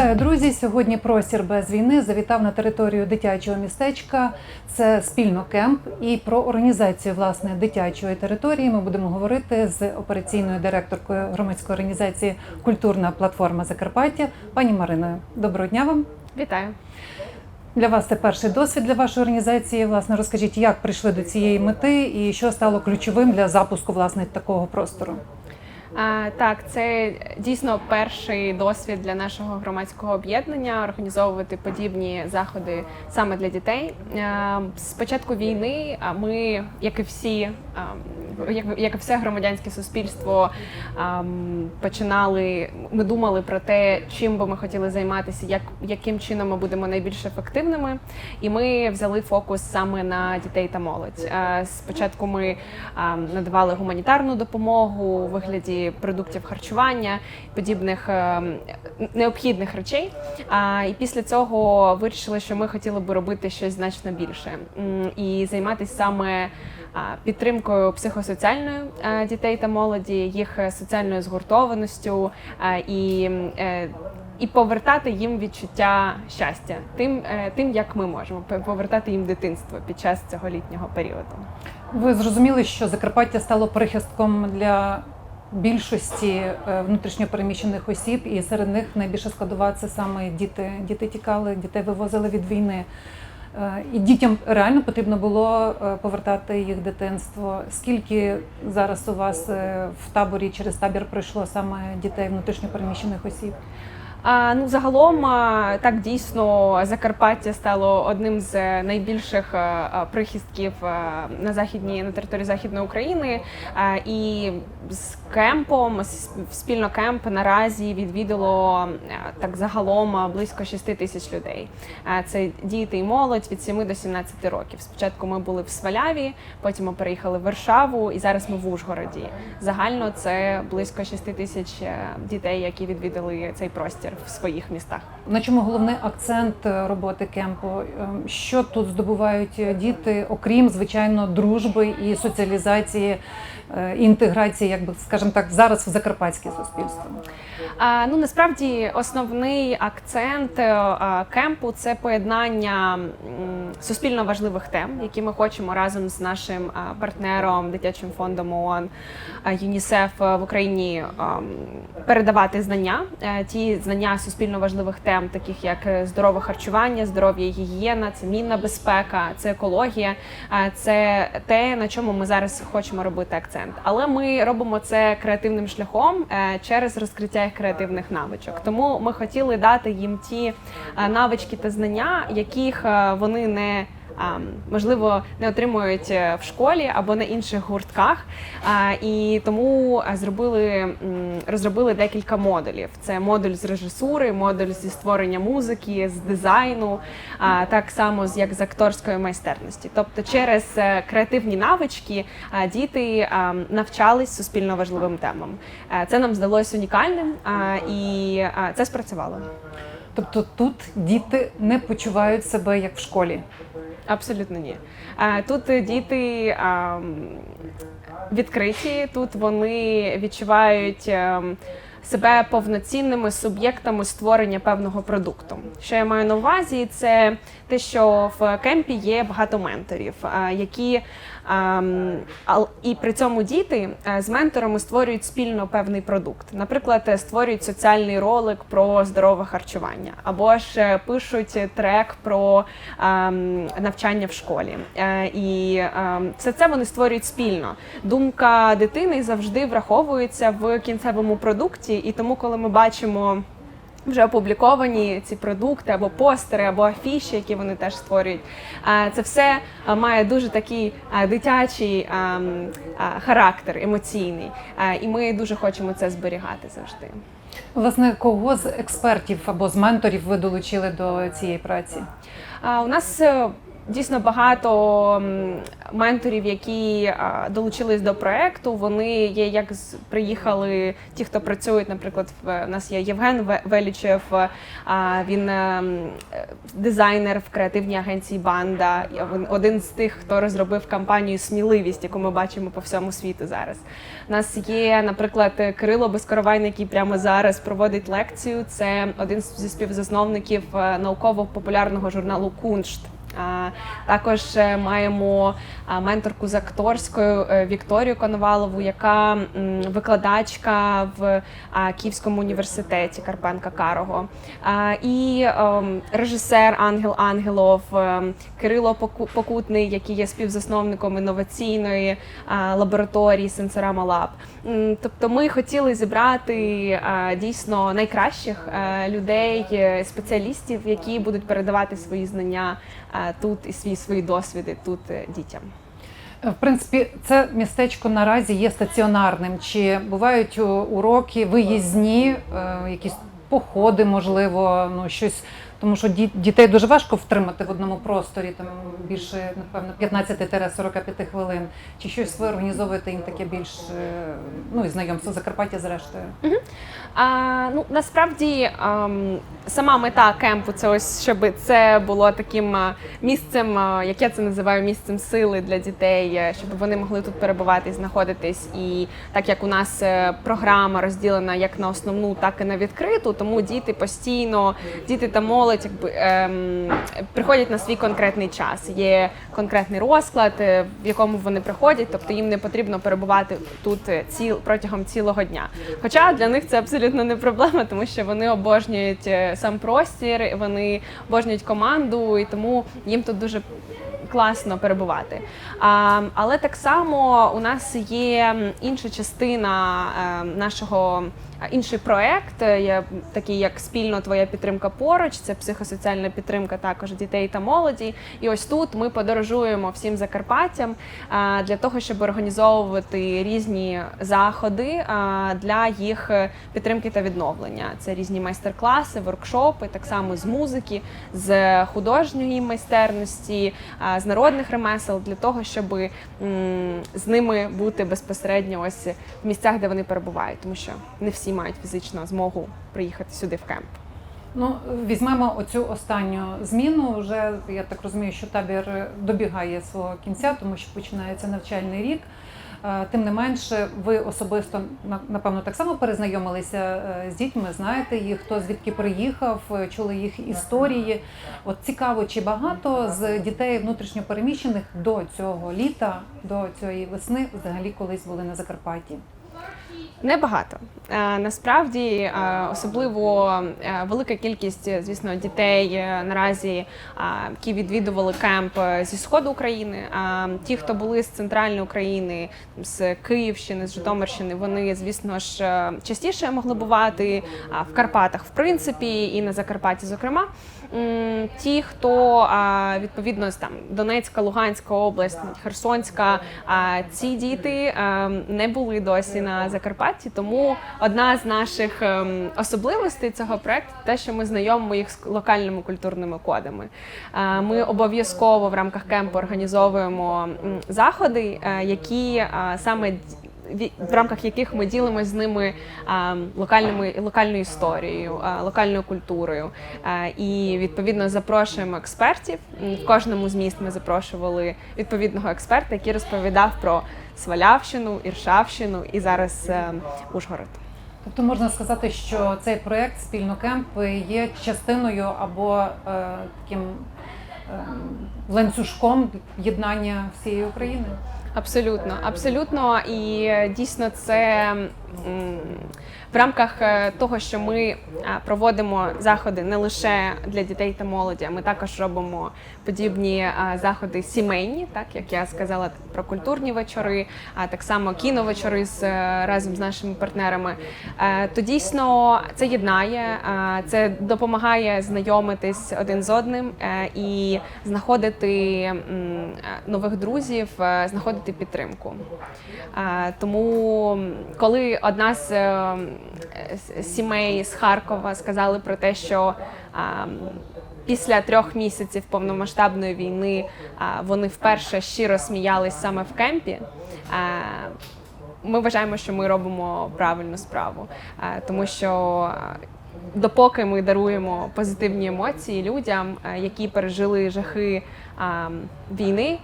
Вітаю, друзі! Сьогодні простір без війни завітав на територію дитячого містечка. Це спільно кемп. І про організацію власне дитячої території ми будемо говорити з операційною директоркою громадської організації Культурна платформа Закарпаття пані Мариною. Доброго дня вам! Вітаю. Для вас це перший досвід для вашої організації. Власне, розкажіть, як прийшли до цієї мети і що стало ключовим для запуску власне такого простору. А, так, це дійсно перший досвід для нашого громадського об'єднання організовувати подібні заходи саме для дітей. А, з початку війни ми, як і всі, а, як, як все громадянське суспільство, а, м, починали. Ми думали про те, чим би ми хотіли займатися, як яким чином ми будемо найбільш ефективними. І ми взяли фокус саме на дітей та молодь. А, Спочатку ми а, надавали гуманітарну допомогу у вигляді продуктів харчування, подібних е, необхідних речей. А, І після цього вирішили, що ми хотіли би робити щось значно більше і займатися саме підтримкою психосоціальної е, дітей та молоді, їх е, соціальною згуртованістю і. е, І повертати їм відчуття щастя, тим, тим як ми можемо повертати їм дитинство під час цього літнього періоду. Ви зрозуміли, що Закарпаття стало прихистком для більшості внутрішньопереміщених осіб, і серед них найбільша складова саме діти. Діти тікали, дітей вивозили від війни. Е, І дітям реально потрібно було е, повертати їх дитинство. Скільки зараз у вас е, в таборі через табір пройшло саме дітей внутрішньопереміщених осіб? А, ну, загалом, так дійсно, Закарпаття стало одним з е, найбільших а, а, прихистків на західній на території західної України. І з кемпом, спільно кемп наразі відвідало так загалом близько 6 тисяч людей. Це діти і молодь від 7 до 17 років. Спочатку ми були в Сваляві, потім ми переїхали в Варшаву, і зараз ми в Ужгороді. Загально це близько 6 тисяч е, дітей, які відвідали цей простір в своїх містах. На чому головний акцент е, роботи кемпу? Ем, Що тут здобувають е, діти, окрім звичайно дружби і соціалізації, е, інтеграції, як би скажімо так, зараз в закарпатське суспільство? А, ну насправді основний акцент е, а, кемпу це поєднання суспільно важливих тем, які ми хочемо разом з нашим а, партнером, дитячим фондом ООН а, ЮНІСЕФ е, в Україні а, передавати знання. Е, Ті знання суспільно важливих тем, таких як е, здорове харчування, здоров'я гігієна, це мінна безпека, це екологія, а, це те, на чому ми зараз хочемо робити акцент. Але ми робимо це креативним шляхом е, через розкриття їх креативних навичок. Тому ми хотіли дати їм ті е, навички та знання, яких е, вони не можливо не отримують е, в школі або на інших гуртках. І тому е, зробили розробили декілька модулів: це модуль з режисури, модуль зі створення музики, з дизайну, так само як з акторської майстерності. Тобто, через е, креативні навички діти навчались суспільно важливим темам. Це нам здалось унікальним, і це спрацювало. Тобто тут діти не почувають себе як в школі. Абсолютно ні. Тут е, діти відкриті, тут вони відчувають ем, себе повноцінними суб'єктами створення певного продукту. Що я маю на увазі, це те, що в кемпі є багато менторів, які ем, і при цьому діти е, з менторами створюють спільно певний продукт. Наприклад, е, створюють соціальний ролик про здорове харчування, або ж е, пишуть трек про ем, навчання в школі. Е, І ем, все це вони створюють спільно. Думка дитини завжди враховується в кінцевому продукті, і тому, коли ми бачимо. Вже опубліковані ці продукти або постери, або афіші, які вони теж створюють. Це все має дуже такий дитячий а, м, а, характер емоційний. І ми дуже хочемо це зберігати завжди. Власне, кого з експертів або з менторів ви долучили до цієї праці? У нас е, Дійсно багато менторів, які долучились до проекту. Вони є як приїхали ті, хто працюють. Наприклад, в нас є Євген Велічев. Він ем, дизайнер в креативній агенції Банда. Один з тих, хто розробив кампанію Сміливість, яку ми бачимо по всьому світу зараз. У нас є, наприклад, Кирило Безкоровайний, який прямо зараз проводить лекцію. Це один зі співзасновників е, науково-популярного журналу Куншт. Також е, маємо менторку з акторською е, Вікторію Коновалову, яка викладачка в Київському університеті Карпенка Карого. І ем, режисер Ангел Ангелов, ем, Кирило Поку- Покутний, який є співзасновником інноваційної лабораторії Сенсорама Лаб. Тобто ми хотіли зібрати дійсно найкращих е, людей, спеціалістів, які будуть передавати свої знання тут і свої свої досвіди тут е, дітям. В принципі, це містечко наразі є стаціонарним. Чи бувають уроки, виїзні, е, якісь походи, можливо, ну щось. Тому що дітей дуже важко втримати в одному просторі, там більше, напевно, 15-45 хвилин. Чи щось ви організовуєте їм таке більш е, ну і знайомство Закарпаття зрештою? А, ну насправді ем, сама мета кемпу це ось щоб це було таким е, місцем, е, як я це називаю, місцем сили для дітей, щоб вони могли тут перебувати, знаходитись. І так як у нас програма розділена як на основну, так і на відкриту, тому діти постійно, діти та молодь, якби ем, приходять на свій конкретний час. Є конкретний розклад, е, в якому вони приходять, тобто їм не потрібно перебувати тут е, ціл протягом цілого дня. Хоча для них це абсолютно не проблема, тому що вони обожнюють е, сам простір, вони обожнюють команду, і тому їм тут дуже класно перебувати. А, але так само у нас є інша частина е, нашого. а, Інший проект, е, є такий як спільно твоя підтримка поруч. Це психосоціальна підтримка також дітей та молоді. І ось тут ми подорожуємо всім Закарпаттям для того, щоб організовувати різні заходи для їх е, підтримки та відновлення. Це різні майстер-класи, воркшопи, так само з музики, з художньої майстерності, з народних ремесел, для того, щоб з ними бути безпосередньо ось в місцях, де вони перебувають, тому що не всі мають фізично змогу приїхати сюди в кемп. Ну, візьмемо оцю останню зміну. Вже я так розумію, що табір добігає свого кінця, тому що починається навчальний рік. Е, Тим не менше, ви особисто на- напевно так само перезнайомилися е, з дітьми, знаєте їх, хто звідки приїхав, е, чули їх історії. От цікаво, чи багато з дітей внутрішньопереміщених до цього літа, до цієї весни, взагалі колись були на Закарпатті. Небагато. Е, Насправді, е, особливо е, велика кількість, звісно, дітей наразі, які відвідували кемп зі сходу України. Ті, хто були з центральної України, з Київщини, з Житомирщини, вони, звісно ж, частіше могли бувати в Карпатах, в принципі, і на Закарпатті, зокрема. Ті, хто відповідно з там Донецька, Луганська область, Херсонська, ці діти не були досі на Закарпатті. Тому одна з наших ем, особливостей цього проекту те, що ми знайомимо їх з локальними культурними кодами. Е, Ми обов'язково в рамках кемпу організовуємо заходи, е, які е, саме в рамках яких ми ділимося з ними локальними локальною історією, локальною культурою. І відповідно запрошуємо експертів. В кожному з міст ми запрошували відповідного експерта, який розповідав про Свалявщину, Іршавщину і зараз е, Ужгород. Тобто можна сказати, що цей проект спільно кемп є частиною або е, таким е, ланцюжком єднання всієї України. Абсолютно, абсолютно, і е, дійсно це в рамках е, того, що ми е, проводимо заходи не лише для дітей та молоді, а ми також робимо подібні заходи сімейні, так як я сказала про культурні вечори, а так само кіновечори з разом з нашими партнерами. То дійсно це єднає, це допомагає знайомитись один з одним і знаходити нових друзів, е, знаходити підтримку. Тому, коли одна з е, сімей з Харкова сказали про те, що після трьох місяців повномасштабної війни вони вперше щиро сміялись саме в кемпі. Ми вважаємо, що ми робимо правильну справу, тому що допоки ми даруємо позитивні емоції людям, які пережили жахи війни.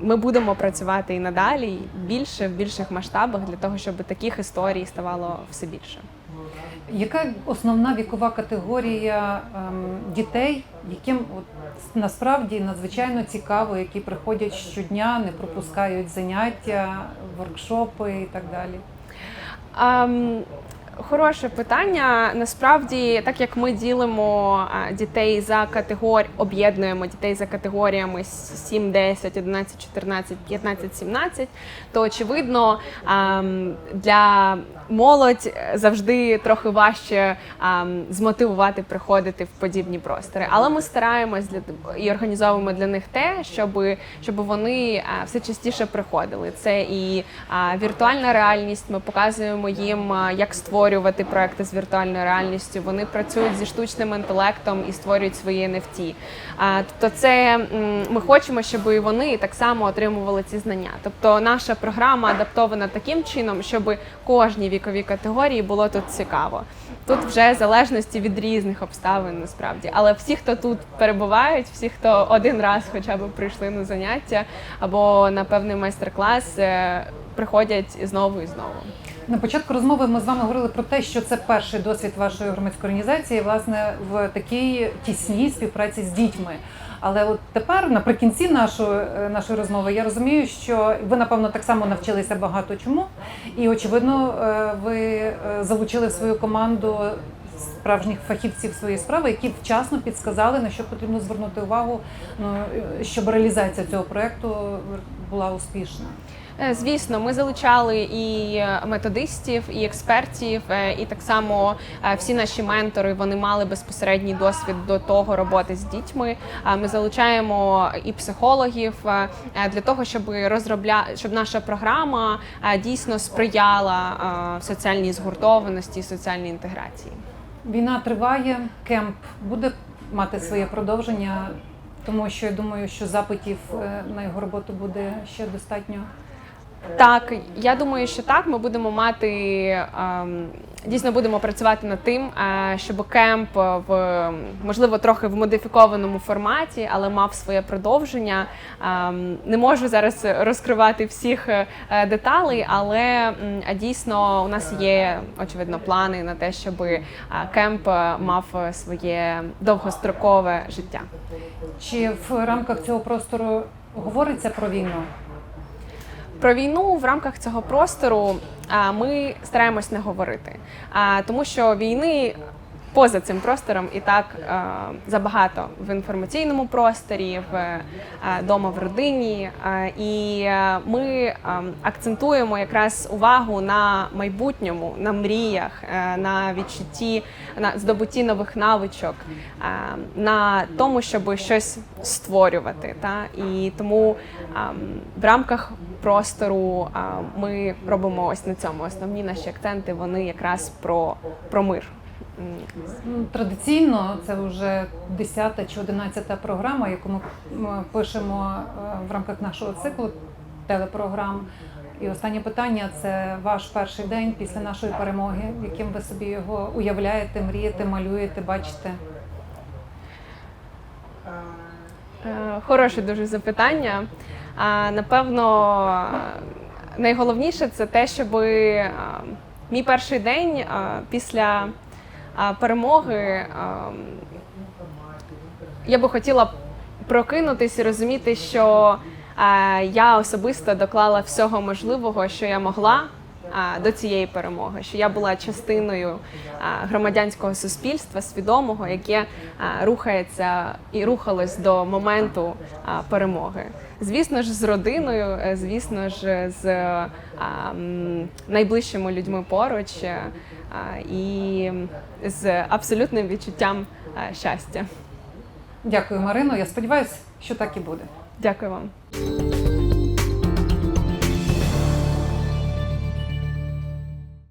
Ми будемо працювати і надалі більше в більших масштабах для того, щоб таких історій ставало все більше. Яка основна вікова категорія ем, дітей, яким от, насправді надзвичайно цікаво, які приходять щодня, не пропускають заняття, воркшопи і так далі? Ам, Хороше питання. Насправді, так як ми ділимо дітей за категорі, об'єднуємо дітей за категоріями с- 7, 10, 11, 14, 15, 17, то очевидно для молодь завжди трохи важче змотивувати приходити в подібні простори. Але ми стараємось для і організовуємо для них те, щоб, щоб вони все частіше приходили. Це і віртуальна реальність. Ми показуємо їм, як створювати проекти з віртуальною реальністю. Вони працюють зі штучним інтелектом і створюють свої NFT. Тобто, це ми хочемо, щоб і вони так само отримували ці знання. Тобто, наша програма адаптована таким чином, щоб кожній віковій категорії було тут цікаво. Тут вже залежності від різних обставин насправді. Але всі, хто тут перебувають, всі, хто один раз хоча б прийшли на заняття або на певний майстер-клас, е, приходять знову і знову. На початку розмови ми з вами говорили про те, що це перший досвід вашої громадської організації, власне, в такій тісній співпраці з дітьми. Але от тепер, наприкінці нашої, е, нашої розмови, я розумію, що ви, напевно, так само навчилися багато чому, і очевидно, е, ви е, залучили в свою команду справжніх фахівців своєї справи, які вчасно підсказали, на що потрібно звернути увагу, ну, щоб реалізація цього проекту була успішна. Е, Звісно, ми залучали і е, методистів, і експертів, е, і так само всі наші ментори вони мали безпосередній досвід до того роботи з дітьми. Ми залучаємо і психологів для того, щоб розробля... щоб наша програма дійсно сприяла соціальній згуртованості, соціальній інтеграції. Війна триває, кемп буде мати своє продовження, тому що я думаю, що запитів на його роботу буде ще достатньо. Так, я думаю, що так. Ми будемо мати ем, дійсно будемо працювати над тим, е, щоб кемп в можливо трохи в модифікованому форматі, але мав своє продовження. Ем, не можу зараз розкривати всіх е, деталей, але дійсно у нас є очевидно плани на те, щоб е, кемп мав своє довгострокове життя. Чи в рамках цього простору говориться про війну? Про війну в рамках цього простору ми стараємось не говорити, тому що війни поза цим простором і так забагато в інформаційному просторі, в дома в родині. І ми акцентуємо якраз увагу на майбутньому, на мріях, на відчутті, на здобутті нових навичок, на тому, щоб щось створювати. Та? І тому в рамках простору а, ми робимо ось на цьому. Основні наші акценти вони якраз про, про мир. Ну, Традиційно це вже 10 чи 11 програма, яку ми ми пишемо е, в рамках нашого циклу телепрограм. І останнє питання це ваш перший день після нашої перемоги, яким ви собі його уявляєте, мрієте, малюєте, бачите. Е, Хороше дуже запитання. А, Напевно, найголовніше це те, щоб мій перший день після перемоги я би хотіла прокинутись і розуміти, що я особисто доклала всього можливого, що я могла. А, До цієї перемоги, що я була частиною а, громадянського суспільства, свідомого, яке а, рухається і рухалось до моменту а, перемоги. Звісно ж, з родиною, е, звісно ж, з а, найближчими людьми поруч е, а, і з абсолютним відчуттям а, щастя. Дякую, Марино. Я сподіваюся, що так і буде. Дякую вам.